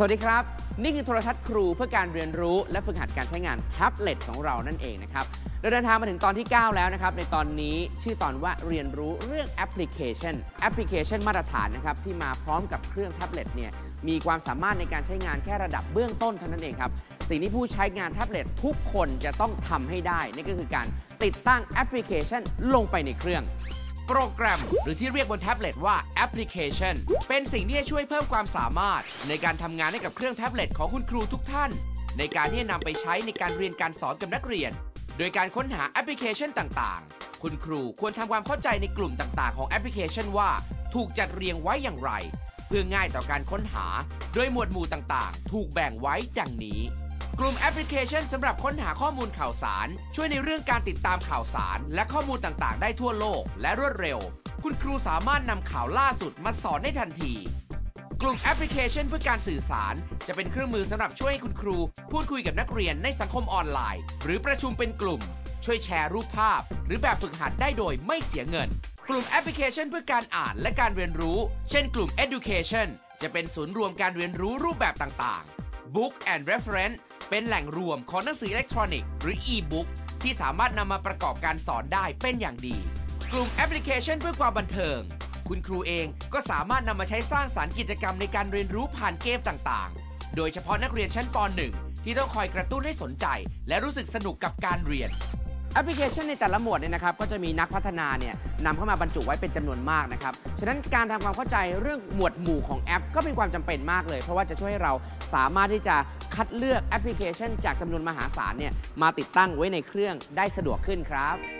สวัสดีครับ นี่คือโทรทัศน์ครูเพื่อการเรียนรู้และฝึกหัดการใช้งานแท็บเล็ตของเรานั่นเองนะครับเราเดินทางมาถึงตอนที่ 9 แล้วนะครับ ในตอนนี้ชื่อตอนว่าเรียนรู้เรื่องแอปพลิเคชันแอปพลิเคชันมาตรฐานนะครับ ที่มาพร้อมกับเครื่องแท็บเล็ตเนี่ยมีความสามารถในการใช้งานแค่ระดับเบื้องต้นเท่านั้นเองครับ สิ่งที่ผู้ใช้งานแท็บเล็ตทุกคนจะต้องทำให้ได้นั่ก็คือการติดตั้งแอปพลิเคชันลงไปในเครื่อง โปรแกรม หรือที่เรียกบนแท็บเล็ตว่าแอปพลิเคชัน เป็นสิ่งที่จะช่วยเพิ่มความสามารถ ในการทำงานให้กับเครื่องแท็บเล็ตของคุณครูทุกท่าน ในการที่จะนำไปใช้ในการเรียนการสอนกับนักเรียน โดยการค้นหาแอปพลิเคชันต่างๆ คุณครูควรทำความเข้าใจในกลุ่มต่างๆ ของแอปพลิเคชันว่า ถูกจัดเรียงไว้อย่างไร เพื่อง่ายต่อการค้นหา โดยหมวดหมู่ต่างๆ ถูกแบ่งไว้ดังนี้ กลุ่มแอปพลิเคชันสำหรับค้นหาข้อมูลข่าวสาร ช่วยในเรื่องการติดตามข่าวสาร และข้อมูลต่างๆ ได้ทั่วโลก และรวดเร็ว คุณครูสามารถนำข่าวล่าสุดมาสอนได้ทันที กลุ่มแอปพลิเคชันเพื่อการสื่อสาร จะเป็นเครื่องมือสำหรับช่วยให้คุณครู พูดคุยกับนักเรียนในสังคมออนไลน์ หรือประชุมเป็นกลุ่ม ช่วยแชร์รูปภาพ หรือแบบฝึกหัดได้โดยไม่เสียเงินกลุ่มแอปพลิเคชันเพื่อการอ่านและการเรียนรู้ เช่นกลุ่ม Education จะเป็นศูนย์รวมการเรียนรู้รูปแบบต่างๆ Book and Reference เป็นแหล่งรวมของหนังสืออิเล็กทรอนิกส์หรือ e-book ที่สามารถนำมาประกอบการสอนได้เป็นอย่างดี กลุ่มแอปพลิเคชันเพื่อความบันเทิง คุณครูเองก็สามารถนำมาใช้สร้างสารรค์กิจกรรมในการเรียนรู้ผ่านเกมต่างๆ โดยเฉพาะนักเรียนชั้นป .1 ที่ต้องคอยกระตุ้นให้สนใจ และรู้สึกสนุกกับการเรียน แอปพลิเคชันในแต่ละหมวดเนี่ยนะครับก็จะมีนักพัฒนาเนี่ยนำเข้ามาบรรจุไว้เป็นจำนวนมากนะครับ ฉะนั้นการทำความเข้าใจเรื่องหมวดหมู่ของแอป ก็เป็นความจำเป็นมากเลย เพราะว่าจะช่วยให้เราสามารถที่จะคัดเลือกแอปพลิเคชัน จากจำนวนมหาศาลเนี่ยมาติดตั้งไว้ในเครื่องได้สะดวกขึ้นครับ